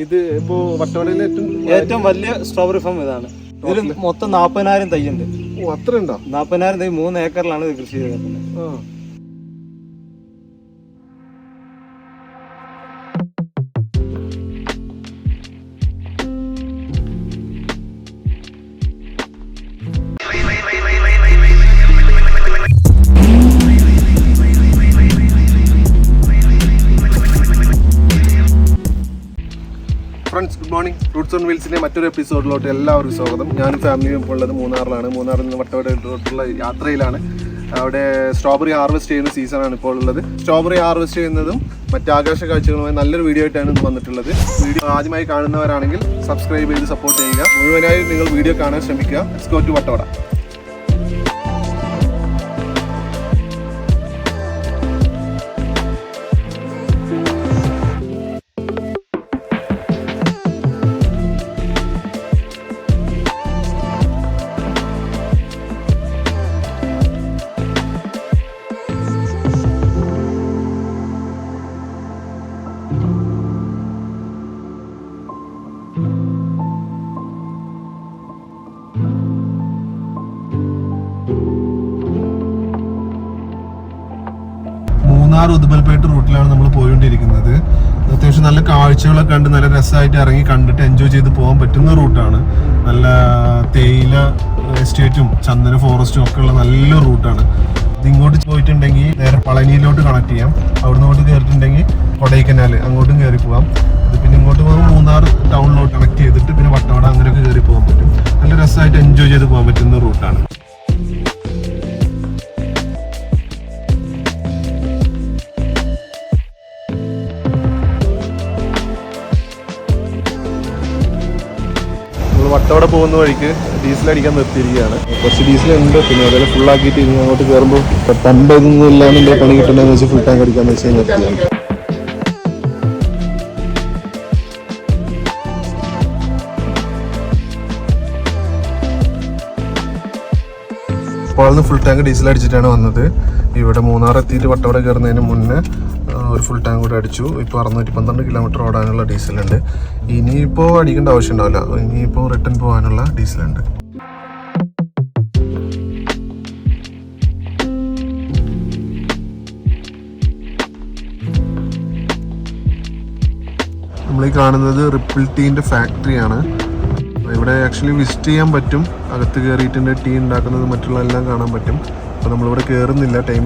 ഇത് ഇപ്പോ വട്ടവടയിലെ ഏറ്റവും ഏറ്റവും വലിയ സ്ട്രോബെറി ഫാം ഇതാണ്. ഇതിൽ മൊത്തം നാൽപ്പതിനായിരം തയ്യുണ്ട് ഓ അത്ര ഉണ്ടോ നാൽപ്പതിനായിരം തൈ മൂന്ന് ഏക്കറിലാണ് ഇത് കൃഷി ചെയ്തത് ഓൺ വീൽസിന്റെ മറ്റൊരു എപ്പിസോഡിലോട്ട് എല്ലാവർക്കും സ്വാഗതം. ഞാനും ഫാമിലിയും ഇപ്പോൾ ഉള്ളത് മൂന്നാറിലാണ്. മൂന്നാറിൽ നിന്ന് വട്ടവടയിലോട്ടുള്ള യാത്രയിലാണ്. അവിടെ സ്ട്രോബെറി ഹാർവെസ്റ്റ് ചെയ്യുന്ന സീസണാണ് ഇപ്പോൾ ഉള്ളത്. സ്ട്രോബെറി ഹാർവെസ്റ്റ് ചെയ്യുന്നതും മറ്റ് ആകാശ കാഴ്ചകളുമായി നല്ലൊരു വീഡിയോ ആയിട്ടാണ് ഇന്ന് വന്നിട്ടുള്ളത്. വീഡിയോ ആദ്യമായി കാണുന്നവരാണെങ്കിൽ സബ്സ്ക്രൈബ് ചെയ്ത് സപ്പോർട്ട് ചെയ്യുക. മുഴുവനായി നിങ്ങൾ വീഡിയോ കാണാൻ ശ്രമിക്കുക. Go to Vattavada. Munnar Udumalpet റൂട്ടിലാണ് നമ്മൾ പോയിക്കൊണ്ടിരിക്കുന്നത്. അത്യാവശ്യം നല്ല കാഴ്ചകളൊക്കെ കണ്ട് നല്ല രസമായിട്ട് ഇറങ്ങി കണ്ടിട്ട് എൻജോയ് ചെയ്ത് പോകാൻ പറ്റുന്ന റൂട്ടാണ്. നല്ല തേയില എസ്റ്റേറ്റും ചന്ദന ഫോറസ്റ്റും ഒക്കെ ഉള്ള നല്ല റൂട്ടാണ്. ഇങ്ങോട്ട് പോയിട്ടുണ്ടെങ്കിൽ നേരെ പളനിയിലോട്ട് കണക്ട് ചെയ്യാം. അവിടുന്ന് ഇങ്ങോട്ട് കയറിയിട്ടുണ്ടെങ്കിൽ കൊടൈക്കനാൽ അങ്ങോട്ടും കയറി പോകാം. പിന്നെ ഇങ്ങോട്ട് പോകുമ്പോൾ മൂന്നാർ ടൗണിലോട്ട് കണക്ട് ചെയ്തിട്ട് പിന്നെ വട്ടവട അങ്ങനെയൊക്കെ കയറി പോകാൻ പറ്റും. നല്ല രസമായിട്ട് എൻജോയ് ചെയ്ത് പോകാൻ പറ്റുന്ന റൂട്ടാണ്. വട്ടവട പോകുന്ന വഴിക്ക് ഡീസൽ അടിക്കാൻ നിർത്തിയിരിക്കുകയാണ്. കുറച്ച് ഡീസൽ ഉണ്ട്. പിന്നെ അതുപോലെ ഫുൾ ആക്കിയിട്ട് ഇനി അങ്ങോട്ട് കയറുമ്പോൾ പണ്ട് ഇതൊന്നും പണി കിട്ടണമെന്ന് വെച്ച് ഫുൾ ടാങ്ക് അടിക്കാന്ന് വെച്ച് നിർത്തിയാണ് ഫുൾ ടാങ്ക് ഡീസൽ അടിച്ചിട്ടാണ് വന്നത്. ഇവിടെ മൂന്നാർ എത്തിയിട്ട് വട്ടവട കയറുന്നതിന് മുന്നേ ഒരു ഫുൾ ടാങ്ക് കൂടെ അടിച്ചു. ഇപ്പോൾ അറുന്നൂറ്റി പന്ത്രണ്ട് കിലോമീറ്റർ ഓടാനുള്ള ഡീസലുണ്ട്. ഇനിയിപ്പോൾ അടിക്കേണ്ട ആവശ്യം ഉണ്ടാവില്ല ഇനിയിപ്പോൾ റിട്ടേൺ പോകാനുള്ള ഡീസലുണ്ട്. നമ്മൾ ഈ കാണുന്നത് റിപ്പിൾ ടീന്റെ ഫാക്ടറിയാണ് ഇവിടെ ആക്ച്വലി വിസിറ്റ് ചെയ്യാൻ പറ്റും. അകത്ത് കയറിയിട്ടുണ്ട് ടീ ഉണ്ടാക്കുന്നത് മറ്റുള്ള എല്ലാം കാണാൻ പറ്റും. അപ്പോൾ നമ്മളിവിടെ കയറുന്നില്ല ടൈം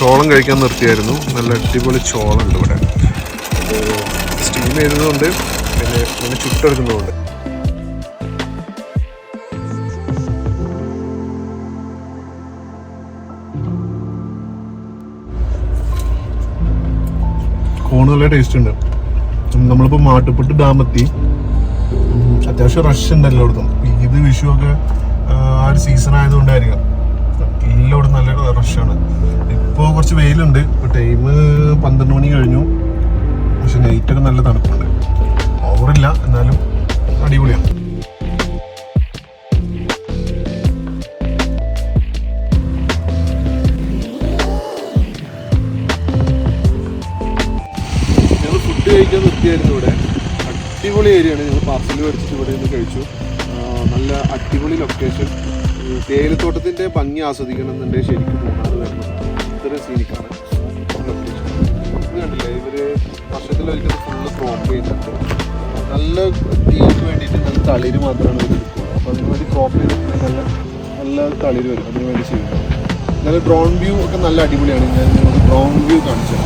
ചോളം കഴിക്കാൻ നിർത്തിയായിരുന്നു. നല്ല അടിപൊളി ചോളം ഉണ്ട് ഇവിടെ സ്റ്റീം ചെയ്തതുകൊണ്ട് പിന്നെ ഇങ്ങനെ ചുട്ടെടുക്കുന്നതുകൊണ്ട്. കോണ് നല്ല ടേസ്റ്റ് ഉണ്ട്. നമ്മളിപ്പോൾ മാട്ടുപ്പെട്ട് ഡാമെത്തി. അത്യാവശ്യം റഷ് ഉണ്ട് എല്ലായിടത്തും ഇത് വിഷു ഒക്കെ ആ ഒരു സീസൺ ആയതുകൊണ്ടായിരിക്കാം. എല്ലായിടത്തും നല്ല റഷാണ് ഇപ്പോൾ കുറച്ച് വെയിലുണ്ട്. ഇപ്പോൾ ടൈം പന്ത്രണ്ട് മണി കഴിഞ്ഞു. പക്ഷെ നൈറ്റൊക്കെ നല്ല തണുപ്പുണ്ട്. ഓവറില്ല എന്നാലും അടിപൊളിയാണ് കഴിക്കാൻ നിർത്തിയായിരുന്നു ഇവിടെ. അടിപൊളി ഏരിയയാണ് ഞങ്ങൾ പാർസൽ മേടിച്ചിട്ട് ഇവിടെ നിന്ന് കഴിച്ചു. നല്ല അടിപൊളി ലൊക്കേഷൻ തേയിലത്തോട്ടത്തിന്റെ ഭംഗി ആസ്വദിക്കണം എന്നുണ്ടെങ്കിൽ ശരിക്കും മൂന്നാർ വരണം ഇത്രയും സീനിക്കാണ്. ഇത് കണ്ടില്ലേ ഇവർ വർഷത്തിലൊരിക്കൽ ഫുള്ള് ക്രോപ്പ് ചെയ്യുന്നുണ്ട് നല്ല തീക്ക് വേണ്ടിയിട്ട് നല്ല തളിര് മാത്രമാണ് ഇവർ എടുക്കുന്നത് അപ്പോൾ അതിന് വേണ്ടി ക്രോപ്പ് ചെയ്തിട്ടുണ്ടെങ്കിൽ നല്ല നല്ല തളിര് വരും. അതിന് വേണ്ടി ചെയ്യുന്നത്. നല്ല ഡ്രോൺ വ്യൂ ഒക്കെ നല്ല അടിപൊളിയാണ്. ഞാൻ ഡ്രോൺ വ്യൂ കാണിച്ചു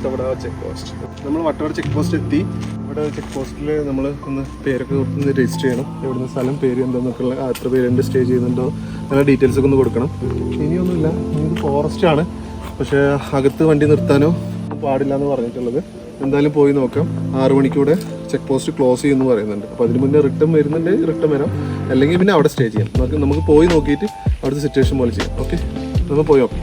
വട്ടവട ചെക്ക് പോസ്റ്റ് നമ്മൾ വട്ടവട ചെക്ക് പോസ്റ്റ് എത്തി. ഇവിടെ ചെക്ക് പോസ്റ്റിൽ നമ്മൾ ഒന്ന് പേരൊക്കെ ഒന്ന് രജിസ്റ്റർ ചെയ്യണം. ഇവിടുന്ന് സ്ഥലം പേര് എന്താണെന്നൊക്കെ ഉള്ള എത്ര പേരുണ്ട് സ്റ്റേ ചെയ്യുന്നുണ്ടോ അങ്ങനെ ഡീറ്റെയിൽസ് ഒക്കെ ഒന്ന് കൊടുക്കണം. ഇനിയൊന്നുമില്ല. ഇത് ഫോറസ്റ്റ് ആണ്. പക്ഷേ അകത്ത് വണ്ടി നിർത്താനോ പാടില്ല എന്ന് പറഞ്ഞിട്ടുള്ളത്. എന്തായാലും പോയി നോക്കാം. ആറു മണിക്കൂടെ ചെക്ക് പോസ്റ്റ് ക്ലോസ് ചെയ്യുമെന്ന് പറയുന്നുണ്ട്. അപ്പോൾ അതിന് മുന്നേ റിട്ടേൺ വരുന്നുണ്ട് റിട്ടേൺ വരാം. അല്ലെങ്കിൽ പിന്നെ അവിടെ സ്റ്റേ ചെയ്യാം. നമുക്ക് നമുക്ക് പോയി നോക്കിയിട്ട് അവിടുത്തെ സിറ്റുവേഷൻ പോലെ ചെയ്യാം. ഓക്കെ നമ്മൾ പോയി നോക്കാം.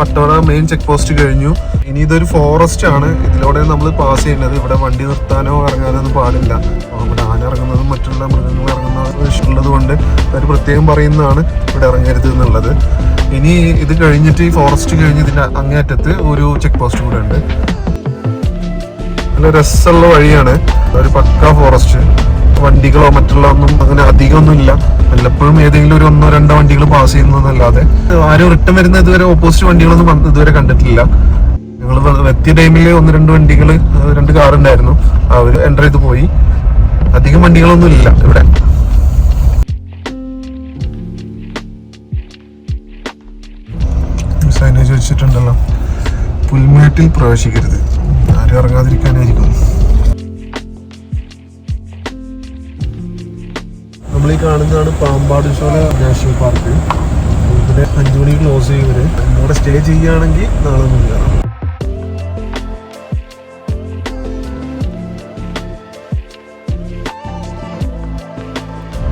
വട്ടവട മെയിൻ ചെക്ക് പോസ്റ്റ് കഴിഞ്ഞു. ഇനി ഇതൊരു ഫോറസ്റ്റ് ആണ്. ഇതിലൂടെ നമ്മൾ പാസ് ചെയ്യുന്നത്. ഇവിടെ വണ്ടി നിർത്താനോ ഇറങ്ങാനോ ഒന്നും പാടില്ല. നമ്മുടെ ആന ഇറങ്ങുന്നതും മറ്റുള്ള മൃഗങ്ങൾ ഇറങ്ങുന്നതും ഉള്ളത് കൊണ്ട് അവർ പ്രത്യേകം പറയുന്നതാണ് ഇവിടെ ഇറങ്ങരുത് എന്നുള്ളത്. ഇനി ഇത് കഴിഞ്ഞിട്ട് ഈ ഫോറസ്റ്റ് കഴിഞ്ഞ് ഇതിന്റെ അങ്ങേറ്റത്ത് ഒരു ചെക്ക് പോസ്റ്റ് കൂടെ ഉണ്ട്. നല്ല രസമുള്ള വഴിയാണ്. ഒരു പക്ക ഫോറസ്റ്റ് വണ്ടികളോ മറ്റുള്ള ഒന്നും അങ്ങനെ അധികമൊന്നും ഇല്ല വല്ലപ്പോഴും ഏതെങ്കിലും ഒരു ഒന്നോ രണ്ടോ വണ്ടികൾ പാസ് ചെയ്യുന്നതല്ലാതെ. ആരും റിട്ടേൺ വരുന്ന ഇതുവരെ ഓപ്പോസിറ്റ് വണ്ടികളൊന്നും ഇതുവരെ കണ്ടിട്ടില്ല. ഞങ്ങൾ എത്തിയ ടൈമിൽ ഒന്ന് രണ്ട് വണ്ടികൾ രണ്ട് കാർ ഉണ്ടായിരുന്നു. അവർ എന്റർ ചെയ്ത് പോയി. അധികം വണ്ടികളൊന്നും ഇല്ല ഇവിടെ. സൈനേജ് വെച്ചിട്ടുണ്ടല്ലോ. പുൽമേട്ടിൽ പ്രവേശിക്കരുത്. ആരും ഇറങ്ങാതിരിക്കാനായിരിക്കും. കാണുന്നതാണ് പാമ്പാട് ചോല നാഷണൽ പാർക്ക്. ഇവിടെ അഞ്ചു മണി ക്ലോസ് ചെയ്യുന്നത് ഇവിടെ സ്റ്റേ ചെയ്യുകയാണെങ്കിൽ നാളെ മുന്നേ കാണാം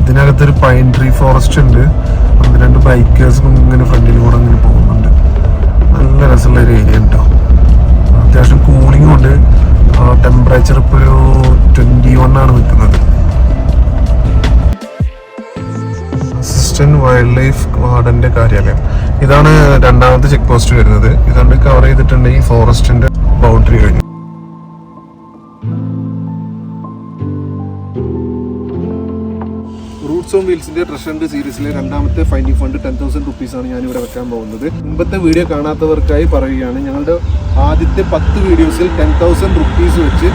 ഇതിനകത്തൊരു പൈൻ ട്രീ ഫോറസ്റ്റ് ഉണ്ട്. ഒന്ന് രണ്ട് ബൈക്കേഴ്സും ഇങ്ങനെ ഫ്രണ്ടിൽ കൂടെ ഇങ്ങനെ പോകുന്നുണ്ട്. നല്ല രസമുള്ള ഒരു ഏരിയ ഉണ്ടോ അത്യാവശ്യം കൂളിംഗ് ഉണ്ട്. ടെമ്പറേച്ചർ ഇപ്പോൾ ഒരു ട്വന്റി വൺ ആണ് നിൽക്കുന്നത് അസിസ്റ്റന്റ് വൈൽഡ് ലൈഫ് വാർഡന്റെ കാര്യാലയം. ഇതാണ് രണ്ടാമത്തെ ചെക്ക് പോസ്റ്റ് വരുന്നത്. ഇതുകൊണ്ട് കവർ ചെയ്തിട്ടുണ്ടെങ്കിൽ ഫോറസ്റ്റിന്റെ ബൗണ്ടറി കഴിഞ്ഞു. റൂട്ട്സ് വീൽസിന്റെ ട്രഷറിന്റെ സീരീസിലെ രണ്ടാമത്തെ ഫൈനി ഫണ്ട് ടെൻ തൗസൻഡ് ഞാൻ ഇവിടെ വെക്കാൻ പോകുന്നത്. മുമ്പത്തെ വീഡിയോ കാണാത്തവർക്കായി പറയുകയാണ് ഞങ്ങളുടെ ആദ്യത്തെ പത്ത് വീഡിയോസിൽ ടെൻ തൗസൻഡ് റുപ്പീസ് വെച്ച്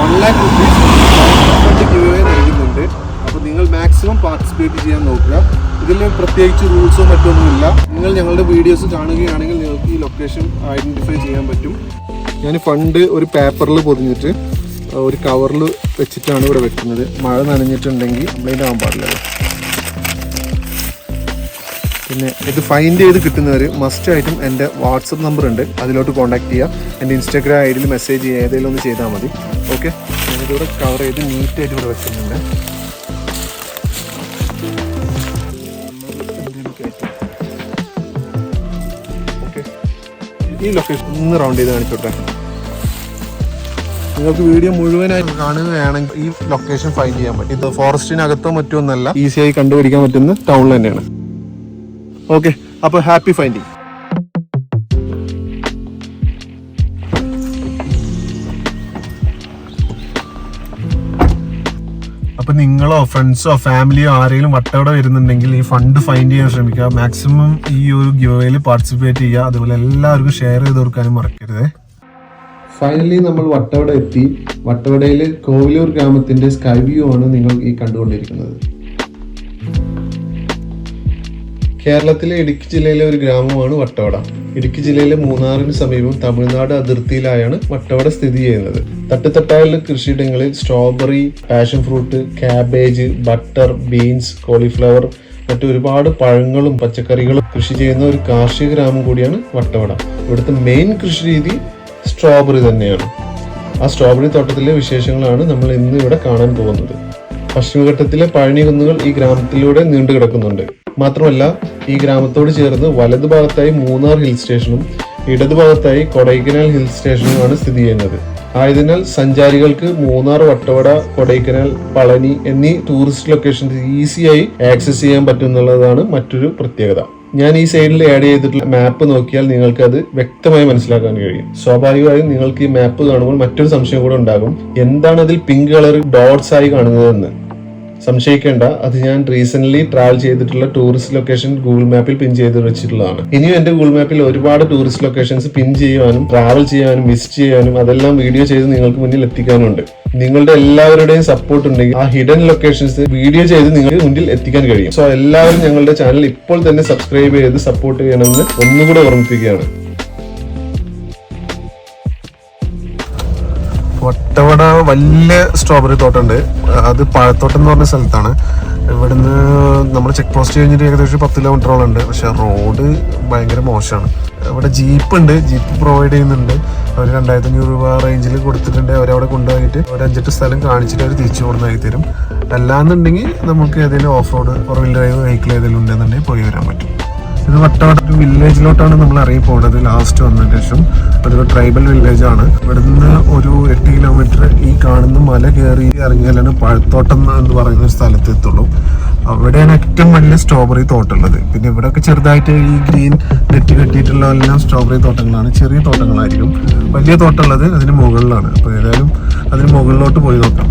വൺ ലാക്ക് റുപ്പീസ് നിങ്ങൾ മാക്സിമം പാർട്ടിസിപ്പേറ്റ് ചെയ്യാൻ നോക്കുക. ഇതിൽ പ്രത്യേകിച്ച് റൂൾസോ മറ്റൊന്നുമില്ല. നിങ്ങൾ ഞങ്ങളുടെ വീഡിയോസ് കാണുകയാണെങ്കിൽ നിങ്ങൾക്ക് ഈ ലൊക്കേഷൻ ഐഡന്റിഫൈ ചെയ്യാൻ പറ്റും. ഞാൻ ഫണ്ട് ഒരു പേപ്പറിൽ പൊതിഞ്ഞിട്ട് ഒരു കവറിൽ വെച്ചിട്ടാണ് ഇവിടെ വെക്കുന്നത്. മഴ നനഞ്ഞിട്ടുണ്ടെങ്കിൽ കംപ്ലൈന്റ് ആവാൻ പാടില്ല പിന്നെ ഇത് ഫൈൻഡ് ചെയ്ത് കിട്ടുന്നവർ മസ്റ്റ് ആയിട്ടും എന്റെ വാട്സപ്പ് നമ്പർ ഉണ്ട്. അതിലോട്ട് കോൺടാക്ട് ചെയ്യുക. എന്റെ ഇൻസ്റ്റാഗ്രാം ഐ ഡിയിൽ മെസ്സേജ് ചെയ്യുക. ഏതെങ്കിലും ഒന്ന് ചെയ്താൽ മതി. ഓക്കെ ഞാനിതിവിടെ കവർ ചെയ്ത് നീറ്റായിട്ട് ഇവിടെ വെക്കുന്നുണ്ട്. ഈ ലൊക്കേഷൻ ഒന്ന് റൗണ്ട് ചെയ്ത് കാണിച്ചോട്ടെ. നിങ്ങൾക്ക് വീഡിയോ മുഴുവനായി കാണുകയാണെങ്കിൽ ഈ ലൊക്കേഷൻ ഫൈൻഡ് ചെയ്യാൻ പറ്റും. ഇത് ഫോറസ്റ്റിനകത്തോ മറ്റോ ഒന്നല്ല. ഈസിയായി കണ്ടുപിടിക്കാൻ പറ്റുന്ന ടൗണിൽ തന്നെയാണ്. ഓക്കെ അപ്പോൾ ഹാപ്പി ഫൈൻഡിങ് അപ്പൊ നിങ്ങളോ ഫ്രണ്ട്സോ ഫാമിലിയോ ആരെങ്കിലും വട്ടവിടെ വരുന്നുണ്ടെങ്കിൽ ഈ ഫണ്ട് ഫൈൻഡ് ചെയ്യാൻ ശ്രമിക്കുക. മാക്സിമം ഈ ഒരു ഗിവേയിൽ പാർട്ടിസിപ്പേറ്റ് ചെയ്യുക. അതുപോലെ എല്ലാവർക്കും ഷെയർ ചെയ്ത് കൊടുക്കാനും മറക്കരുത്. ഫൈനലി നമ്മൾ വട്ടവട എത്തി. വട്ടവടയിൽ കോവിലൂർ ഗ്രാമത്തിന്റെ സ്കൈ വ്യൂ ആണ് നിങ്ങൾ ഈ കണ്ടുകൊണ്ടിരിക്കുന്നത്. കേരളത്തിലെ ഇടുക്കി ജില്ലയിലെ ഒരു ഗ്രാമമാണ് വട്ടവട. ഇടുക്കി ജില്ലയിലെ മൂന്നാറിന് സമീപം തമിഴ്നാട് അതിർത്തിയിലായാണ് വട്ടവട സ്ഥിതി ചെയ്യുന്നത്. തട്ടുതട്ടായുള്ള കൃഷിയിടങ്ങളിൽ strawberry passion fruit cabbage butter beans cauliflower മറ്റു ഒരുപാട് പഴങ്ങളും പച്ചക്കറികളും കൃഷി ചെയ്യുന്ന ഒരു കാർഷിക ഗ്രാമം കൂടിയാണ് വട്ടവട. ഇവിടുത്തെ മെയിൻ കൃഷി രീതി സ്ട്രോബെറി തന്നെയാണ്. ആ സ്ട്രോബെറി തോട്ടത്തിലെ വിശേഷങ്ങളാണ് നമ്മൾ ഇന്ന് ഇവിടെ കാണാൻ പോകുന്നത്. പശ്ചിമഘട്ടത്തിലെ പഴനി കുന്നുകൾ ഈ ഗ്രാമത്തിലൂടെ നീണ്ടു കിടക്കുന്നുണ്ട് മാത്രമല്ല ഈ ഗ്രാമത്തോട് ചേർന്ന് വലതു ഭാഗത്തായി മൂന്നാർ ഹിൽ സ്റ്റേഷനും ഇടതുഭാഗത്തായി കൊടൈക്കനാൽ ഹിൽ സ്റ്റേഷനുമാണ് സ്ഥിതി ചെയ്യുന്നത്. ആയതിനാൽ സഞ്ചാരികൾക്ക് മൂന്നാർ വട്ടവട കൊടൈക്കനാൽ പളനി എന്നീ ടൂറിസ്റ്റ് ലൊക്കേഷൻസ് ഈസിയായി ആക്സസ് ചെയ്യാൻ പറ്റുന്നുള്ളതാണ് മറ്റൊരു പ്രത്യേകത. ഞാൻ ഈ സൈഡിൽ ആഡ് ചെയ്തിട്ടുള്ള മാപ്പ് നോക്കിയാൽ നിങ്ങൾക്ക് അത് വ്യക്തമായി മനസ്സിലാക്കാൻ കഴിയും. സ്വാഭാവികമായും നിങ്ങൾക്ക് ഈ മാപ്പ് കാണുമ്പോൾ മറ്റൊരു സംശയം കൂടെ ഉണ്ടാകും. എന്താണ് അതിൽ പിങ്ക് കളർ ഡോട്ട്സ് ആയി കാണുന്നതെന്ന്? സംശയിക്കേണ്ട. അത് ഞാൻ റീസെന്റ് ട്രാവൽ ചെയ്തിട്ടുള്ള ടൂറിസ്റ്റ് ലൊക്കേഷൻ ഗൂഗിൾ മാപ്പിൽ പിൻ ചെയ്ത് വെച്ചിട്ടുള്ളതാണ്. ഇനിയും എന്റെ ഗൂഗിൾ മാപ്പിൽ ഒരുപാട് ടൂറിസ്റ്റ് ലൊക്കേഷൻസ് പിൻ ചെയ്യുവാനും ട്രാവൽ ചെയ്യാനും വിസിറ്റ് ചെയ്യാനും അതെല്ലാം വീഡിയോ ചെയ്ത് നിങ്ങൾക്ക് മുന്നിൽ എത്തിക്കാനുണ്ട്. നിങ്ങളുടെ എല്ലാവരുടെയും സപ്പോർട്ട് ഉണ്ടെങ്കിൽ ആ ഹിഡൻ ലൊക്കേഷൻസ് വീഡിയോ ചെയ്ത് നിങ്ങൾക്ക് മുന്നിൽ എത്തിക്കാൻ കഴിയും. സോ എല്ലാവരും ഞങ്ങളുടെ ചാനൽ ഇപ്പോൾ തന്നെ സബ്സ്ക്രൈബ് ചെയ്ത് സപ്പോർട്ട് ചെയ്യണമെന്ന് ഒന്നുകൂടെ ഓർമ്മിപ്പിക്കുകയാണ്. വട്ടവട വലിയ സ്ട്രോബെറി തോട്ടമുണ്ട് അത് പഴത്തോട്ടം എന്ന് പറഞ്ഞ സ്ഥലത്താണ്. ഇവിടുന്ന് നമ്മൾ ചെക്ക് പോസ്റ്റ് കഴിഞ്ഞിട്ട് ഏകദേശം പത്ത് കിലോമീറ്ററോളം ഉണ്ട്. പക്ഷെ റോഡ് ഭയങ്കര മോശമാണ്. ഇവിടെ ജീപ്പ് ഉണ്ട്. ജീപ്പ് പ്രൊവൈഡ് ചെയ്യുന്നുണ്ട്. അവർ രണ്ടായിരത്തി അഞ്ഞൂറ് രൂപ റേഞ്ചിൽ കൊടുത്തിട്ടുണ്ട്. അവരവിടെ കൊണ്ടുപോയിട്ട് ഒരു അഞ്ചെട്ട് സ്ഥലം കാണിച്ചിട്ട് അവർ തിരിച്ചു കൊടുന്നാക്കി തരും അല്ലാന്നുണ്ടെങ്കിൽ നമുക്ക് ഏതെങ്കിലും off road four wheel drive vehicle ഏതെങ്കിലും ഉണ്ടെന്നുണ്ടെങ്കിൽ പോയി വരാൻ പറ്റും. ഇത് വട്ടവട്ട വില്ലേജിലോട്ടാണ് നമ്മൾ ഇറങ്ങി പോകുന്നത് ലാസ്റ്റ് വന്നതിന് ശേഷം അതൊരു ട്രൈബൽ വില്ലേജ് ആണ്. ഇവിടുന്ന് ഒരു എട്ട് കിലോമീറ്റർ ഈ കാണുന്ന മല കയറി ഇറങ്ങിയാലാണ് പഴത്തോട്ടം എന്ന് പറയുന്ന ഒരു സ്ഥലത്ത് എത്തുള്ളൂ. അവിടെയാണ് ഏറ്റവും വലിയ സ്ട്രോബെറി തോട്ടുള്ളത്. പിന്നെ ഇവിടെയൊക്കെ ചെറുതായിട്ട് ഈ ഗ്രീൻ നെറ്റ് കെട്ടിയിട്ടുള്ള എല്ലാം സ്ട്രോബെറി തോട്ടങ്ങളാണ്. ചെറിയ തോട്ടങ്ങളായിരിക്കും. വലിയ തോട്ടമുള്ളത് അതിന് മുകളിലാണ്. അപ്പോൾ ഏതായാലും അതിന് മുകളിലോട്ട് പോയി നോക്കാം.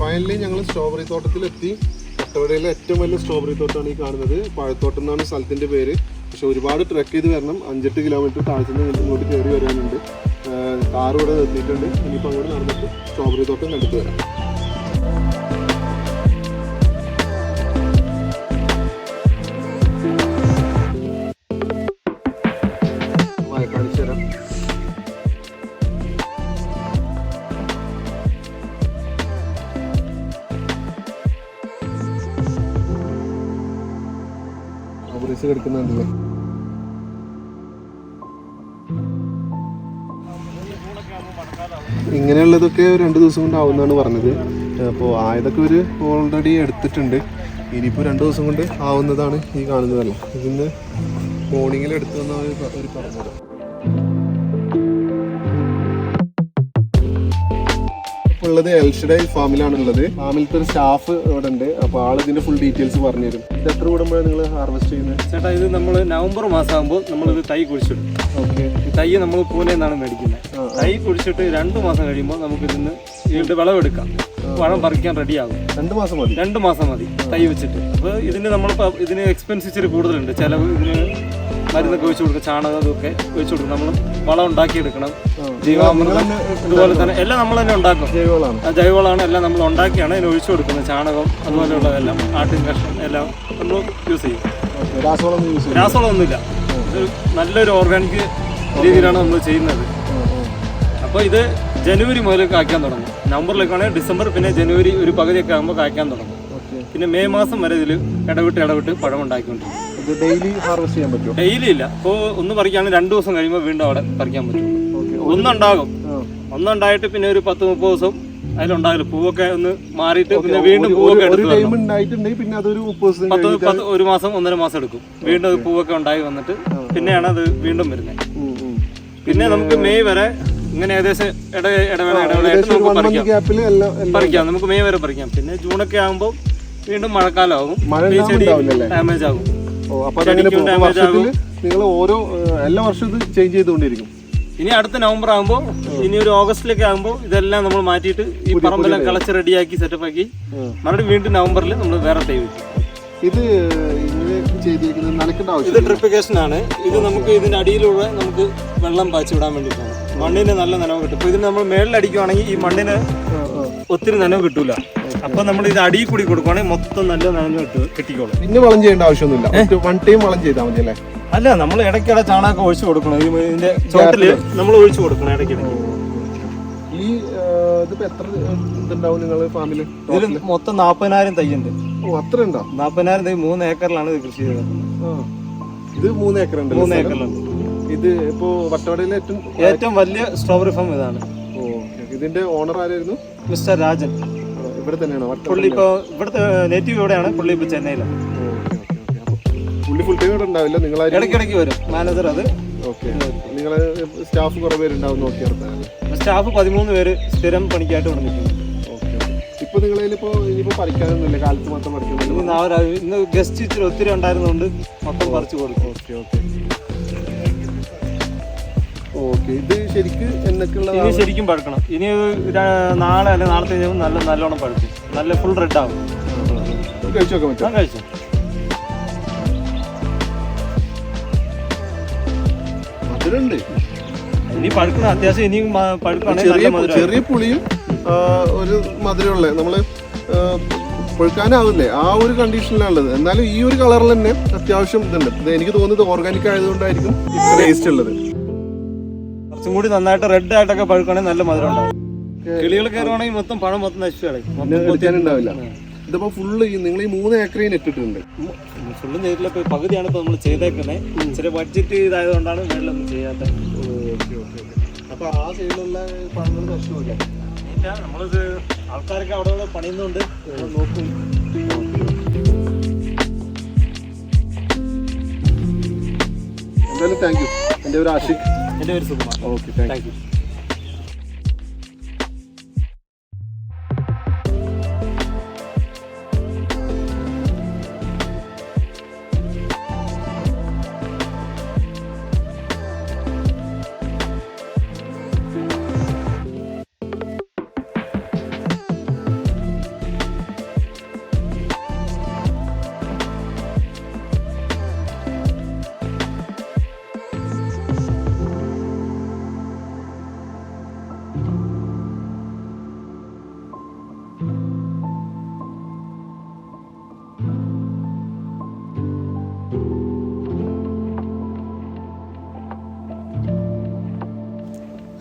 ഫൈനലി ഞങ്ങൾ സ്ട്രോബെറി തോട്ടത്തിലെത്തി. പട്ടവടയിലെ ഏറ്റവും വലിയ സ്ട്രോബെറി തോട്ടമാണ് ഈ കാണുന്നത്. പഴത്തോട്ടം എന്നാണ് സ്ഥലത്തിന്റെ പേര്. പക്ഷെ ഒരുപാട് ട്രെക്ക് ചെയ്ത് വരണം. അഞ്ചെട്ട് കിലോമീറ്റർ താഴ്ത്തുനിന്ന് ഇങ്ങോട്ട് കയറി വരാനുണ്ട്. കാർ ഇവിടെ നിർത്തിയിട്ടുണ്ട്. ഇനിയിപ്പോൾ അങ്ങോട്ട് നടന്നിട്ട് സ്ട്രോബെറി തോട്ടം കണ്ടിട്ട് വരാം. സ്ട്രോബെറീസ് കിടക്കുന്നുണ്ടല്ലേ? ഇങ്ങനെയുള്ളതൊക്കെ രണ്ട് ദിവസം കൊണ്ട് ആവുമെന്നാണ് പറഞ്ഞത്. അപ്പോൾ ആയതൊക്കെ ഒരു ഓൾറെഡി എടുത്തിട്ടുണ്ട്. ഇനിയിപ്പോൾ രണ്ട് ദിവസം കൊണ്ട് ആവുന്നതാണ് ഈ കാണുന്നതല്ല. ഇതിന്ന് മോർണിംഗിൽ എടുത്തു വന്ന ഒരു പറഞ്ഞത്. ഇപ്പോൾ ഉള്ളത് എൽഷഡൈ ഫാമിലാണ് ഉള്ളത് ഫാമിലത്തെ ഒരു സ്റ്റാഫ് ഇവിടെ ഉണ്ട് അപ്പോൾ ആൾ ഇതിന്റെ ഫുൾ ഡീറ്റെയിൽസ് പറഞ്ഞു തരും ഇത് എത്ര കൂടുമ്പോഴാണ് നിങ്ങൾ ഹാർവെസ്റ്റ് ചെയ്യുന്നത്? ചേട്ടാ ഇത് നമ്മൾ നവംബർ മാസം ആകുമ്പോൾ നമ്മൾ ഇത് തൈ കുഴിച്ചിടും. ഓക്കെ. തൈ നമ്മൾ പൂനെ നിന്നാണ് മേടിക്കുന്നത് തൈ കുഴിച്ചിട്ട് രണ്ട് മാസം കഴിയുമ്പോൾ നമുക്ക് ഇതിന്ന് വീണ്ടും വിളവെടുക്കാം പഴം പറിക്കാൻ റെഡിയാകും. രണ്ട് മാസം മതി? രണ്ട് മാസം മതി തൈ വെച്ചിട്ട്. അപ്പോൾ ഇതിന് നമ്മൾ ഇതിന് എക്സ്പെൻസ് ഇച്ചിരി കൂടുതലുണ്ട്. ചിലവ് ഇതിന് മരുന്നൊക്കെ ഒഴിച്ചു കൊടുക്കും ചാണകം ഇതൊക്കെ ഒഴിച്ചു കൊടുക്കും നമ്മൾ വളം ഉണ്ടാക്കിയെടുക്കണം. ജീവാമൃതം അതുപോലെ തന്നെ എല്ലാം നമ്മൾ തന്നെ ഉണ്ടാക്കും. ജൈവവളമാണ്. എല്ലാം നമ്മൾ ഉണ്ടാക്കിയാണ് അതിന് ഒഴിച്ചു കൊടുക്കുന്നത്. ചാണകം അതുപോലെയുള്ളതെല്ലാം ആട്ടിൻ കഷ്ണം എല്ലാം നമ്മൾ യൂസ് ചെയ്യും. രാസവളമൊന്നുമില്ല. നല്ലൊരു ഓർഗാനിക് രീതിയിലാണ് നമ്മൾ ചെയ്യുന്നത്. അപ്പോൾ ഇത് ജനുവരി മുതൽ കായ്ക്കാൻ തുടങ്ങും. നവംബറിലേക്കാണെങ്കിൽ ഡിസംബർ പിന്നെ ജനുവരി ഒരു പകുതിയൊക്കെ ആകുമ്പോൾ കായ്ക്കാൻ തുടങ്ങും. പിന്നെ മെയ് മാസം വരെ ഇതിൽ ഇടവിട്ട് ഇടവിട്ട് പഴം ഉണ്ടാക്കിക്കൊണ്ടിരിക്കും ഇത് ഡെയിലി ഹാർവെസ്റ്റ് ചെയ്യാൻ പറ്റുമോ? ഡെയിലി ഇല്ല. അപ്പോ ഒന്ന് പറിക്കുകയാണെങ്കിൽ രണ്ട് ദിവസം കഴിയുമ്പോൾ വീണ്ടും അവിടെ പറിക്കാൻ പറ്റും. ഒന്നുണ്ടാകും. ഒന്നുണ്ടായിട്ട് പിന്നെ ഒരു പത്ത് മുപ്പത് ദിവസം അതിലുണ്ടാകില്ല പൂവൊക്കെ ഒന്ന് മാറിയിട്ട് പിന്നെ വീണ്ടും പൂവൊക്കെ ഒരു എടുത്ത് പിന്നെ അതൊരു പത്ത് പത്ത് ഒരു മാസം ഒന്നര മാസം എടുക്കും. വീണ്ടും അത് പൂവൊക്കെ ഉണ്ടായി വന്നിട്ട് പിന്നെയാണ് അത് വീണ്ടും വരുന്നത്. പിന്നെ നമുക്ക് മെയ് വരെ ഇങ്ങനെ ഏകദേശം ഇടവേള ഇടവേള ഇടവേളയായിട്ട് നമുക്ക് പറിക്കാം. പറിക്കാം. നമുക്ക് മെയ് വരെ പറിക്കാം. പിന്നെ ജൂണൊക്കെ ആകുമ്പോൾ വീണ്ടും മഴക്കാലമാകും. ഡാമേജ് ആകും. ഓ നിങ്ങൾ ഓരോ എല്ലാ വർഷവും ചേഞ്ച് ചെയ്തുകൊണ്ടിരിക്കും ഇനി അടുത്ത നവംബർ ആകുമ്പോൾ ഇനി ഒരു ഓഗസ്റ്റിലൊക്കെ ആകുമ്പോൾ ഇതെല്ലാം നമ്മൾ മാറ്റിയിട്ട് ഈ പറമ്പെല്ലാം കളച്ച് റെഡിയാക്കി സെറ്റപ്പ് ആക്കി മറുപടി വീണ്ടും നവംബറിൽ നമ്മൾ വേറെ തൈ വെക്കും. ഇത് ഇത് ട്രിപ്പിക്കേഷൻ ആണ്. ഇത് നമുക്ക് ഇതിന്റെ അടിയിലൂടെ നമുക്ക് വെള്ളം പാച്ചു വിടാൻ വേണ്ടിയിട്ടാണ്. മണ്ണിന് നല്ല നനവ് കിട്ടും. ഇപ്പൊ ഇതിന് നമ്മൾ മേളിലടിക്കുവാണെങ്കിൽ ഈ മണ്ണിന് ഒത്തിരി നനവ് കിട്ടൂല. അപ്പൊ നമ്മൾ ഇത് അടിയിൽ കൂടി കൊടുക്കുവാണെങ്കിൽ മൊത്തം നല്ല നനഞ്ഞു കിട്ടും കിട്ടിക്കോളും. പിന്നെ വളം ചെയ്യേണ്ട ആവശ്യമൊന്നുമില്ല. വൺ ടൈം വളം ചെയ്താൽ മതി അല്ലേ? അല്ല നമ്മൾ ഇടയ്ക്കിടെ ചാണകം ഒഴിച്ചു കൊടുക്കണം. ഇതിന്റെ ചോട്ടിൽ നമ്മൾ ഒഴിച്ചു കൊടുക്കണം ഇടയ്ക്കിടയ്ക്ക് ഈ ഇതിപ്പോ എത്ര ഇതുണ്ടാവും നിങ്ങൾ ഫാമിൽ ഇതിൽ മൊത്തം നാൽപ്പതിനായിരം തൈയുണ്ട് ഓ അത്ര ഉണ്ടോ നാൽപ്പതിനായിരം തൈ മൂന്ന് ഏക്കറിലാണ് ഇത് കൃഷി ചെയ്തത്. ഇത് മൂന്ന് ഏക്കർ ഉണ്ട് മൂന്ന് ഏക്കറിലുണ്ട്. ഇത് ഇപ്പോ വട്ടവടയിലെ ഏറ്റവും ഏറ്റവും വലിയ സ്ട്രോബറി ഫാം ഇതാണ്. ഓ. ഇതിന്റെ ഓണർ ആരായിരുന്നു? മിസ്റ്റർ രാജൻ. ഇവിടെ തന്നെയാണോ? പുള്ളി ഇപ്പോൾ ഇവിടുത്തെ നേറ്റീവ് ഇവിടെയാണ്. പുള്ളി ഇപ്പോൾ ചെന്നൈയിലാണ്. പുള്ളി ഫുൾ ടൈം ഇവിടെ ഉണ്ടാവില്ല? നിങ്ങൾ ഇടയ്ക്കിടയ്ക്ക് വരും. മാനേജർ അത്. ഓക്കെ. നിങ്ങൾ സ്റ്റാഫ് കുറേ പേരുണ്ടാവും നോക്കി നടത്താനല്ലേ സ്റ്റാഫ് പതിമൂന്ന് പേര് സ്ഥിരം പണിക്കായിട്ട് ഓക്കെ ഇപ്പൊ നിങ്ങളിപ്പോ ഇനിയിപ്പോ പറിക്കാനൊന്നുമില്ല കാലത്ത് മാത്രം ഇന്ന് ഗസ്റ്റ് ഇച്ചിരി ഒത്തിരി ഉണ്ടായിരുന്നുണ്ട് മൊത്തം പറിച്ചു കൊടുക്കും. Okay okay. ഓക്കെ. ഇത് ശരിക്ക് എന്നൊക്കെയുള്ള ഇനി ശരിക്കും പഴുക്കണം ഇനി ഒരു ര- നാളെ അല്ലെങ്കിൽ നാളത്തെ കഴിഞ്ഞാൽ നല്ല നല്ലോണം പഴുക്കും നല്ല ഫുൾ റെഡ് ആവും. കഴിച്ചു നോക്കാൻ പറ്റും ഞാൻ കഴിച്ചു. മധുരമുണ്ട് ഇനി പഴുക്കണം അത്യാവശ്യം ഇനി പഴുക്കുകയാണെങ്കിൽ ചെറിയ നല്ല മധുരം ചെറിയ പുളിയും ആ, ഒരു മധുരമുള്ള നമ്മൾ ആ, പഴുക്കാനാവില്ലേ? ആ ഒരു കണ്ടീഷനിലാണ് ഉള്ളത് എന്നാലും ഈ ഒരു കളറിൽ തന്നെ അത്യാവശ്യം ഇതുണ്ട്. ഇത് എനിക്ക് തോന്നുന്നത് ഓർഗാനിക് ആയതുകൊണ്ടായിരിക്കും ടേസ്റ്റ് ഉള്ളത്. കുറച്ചും കൂടി നന്നായിട്ട് റെഡ് ആയിട്ടൊക്കെ പഴുക്കണേ നല്ല മധുരം ഉണ്ടാവും. കിളികൾ കയറുവാണെങ്കിൽ മൊത്തം പഴം മൊത്തം നശിച്ചു കളയും. ഉണ്ടാവില്ല ഇതിപ്പോ ഫുള്ള് നിങ്ങൾ ഈ മൂന്ന് ഏക്കറയും ഇട്ടിട്ടുണ്ട്. ഫുള്ളും ചെയ്തില്ല ഇപ്പൊ പകുതിയാണ് ഇപ്പൊ നമ്മൾ ചെയ്തേക്കുന്നത് ചെറിയ ബഡ്ജറ്റ് ഇതായതുകൊണ്ടാണ് വെള്ളമൊന്നും ചെയ്യാത്ത അപ്പൊ ആ സൈഡിലുള്ള പഴങ്ങൾ നഷ്ടമില്ല നമ്മളിത് ആൾക്കാരൊക്കെ അവിടെ പണിയുന്നുണ്ട്. നോക്കും. എന്തായാലും താങ്ക് യു എന്റെ ഒരു ആഷിഖ്. എന്റെ പേര് Sukumar okay thank thank you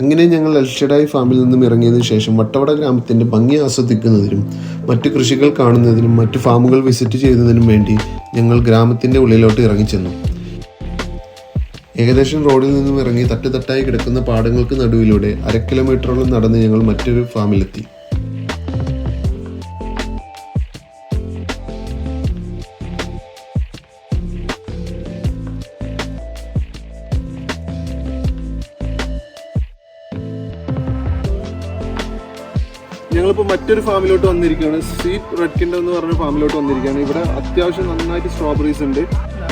അങ്ങനെ ഞങ്ങൾ എൽഷഡായി ഫാമിൽ നിന്നും ഇറങ്ങിയതിനു ശേഷം വട്ടവട ഗ്രാമത്തിന്റെ ഭംഗി ആസ്വദിക്കുന്നതിനും മറ്റു കൃഷികൾ കാണുന്നതിനും മറ്റു ഫാമുകൾ വിസിറ്റ് ചെയ്യുന്നതിനും വേണ്ടി ഞങ്ങൾ ഗ്രാമത്തിന്റെ ഉള്ളിലോട്ട് ഇറങ്ങിച്ചെന്നു. ഏകദേശം റോഡിൽ നിന്നും ഇറങ്ങി തട്ടുതട്ടായി കിടക്കുന്ന പാടങ്ങൾക്ക് നടുവിലൂടെ അര കിലോമീറ്ററോളം നടന്ന് ഞങ്ങൾ മറ്റൊരു ഫാമിലെത്തി. ഞങ്ങളിപ്പോൾ മറ്റൊരു ഫാമിലോട്ട് വന്നിരിക്കുകയാണ്. സ്വീറ്റ് റെഡ് കിൻഡം എന്ന് പറഞ്ഞ ഫാമിലോട്ട് വന്നിരിക്കുകയാണ്. ഇവിടെ അത്യാവശ്യം നന്നായിട്ട് സ്ട്രോബെറീസ് ഉണ്ട്.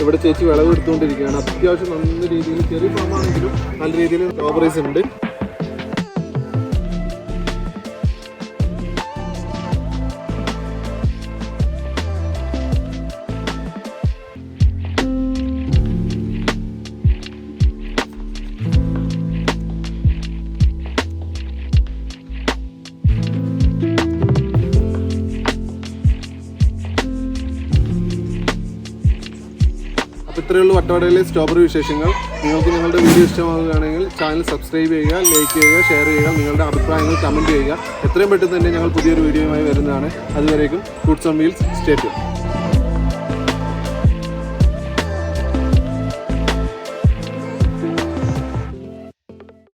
ഇവിടെ ചേച്ചി വിളവ് എടുത്തുകൊണ്ടിരിക്കുകയാണ് അത്യാവശ്യം നല്ല രീതിയിൽ ചെറിയ ഫാമാണെങ്കിലും നല്ല രീതിയിൽ സ്ട്രോബെറീസ് ഉണ്ട്. അപ്പോൾ ഇത്രയേ ഉള്ളൂ വട്ടവടയിലെ സ്ട്രോബറി വിശേഷങ്ങൾ. നിങ്ങൾക്ക് ഞങ്ങളുടെ വീഡിയോ ഇഷ്ടമാകുകയാണെങ്കിൽ ചാനൽ സബ്സ്ക്രൈബ് ചെയ്യുക ലൈക്ക് ചെയ്യുക ഷെയർ ചെയ്യുക നിങ്ങളുടെ അഭിപ്രായങ്ങൾ കമന്റ് ചെയ്യുക. എത്രയും പെട്ടെന്ന് തന്നെ ഞങ്ങൾ പുതിയൊരു വീഡിയോയുമായി വരുന്നതാണ്. അതുവരേക്കും ഫുഡ്സ് ഓൺ വീൽസ് സ്റ്റേറ്റ്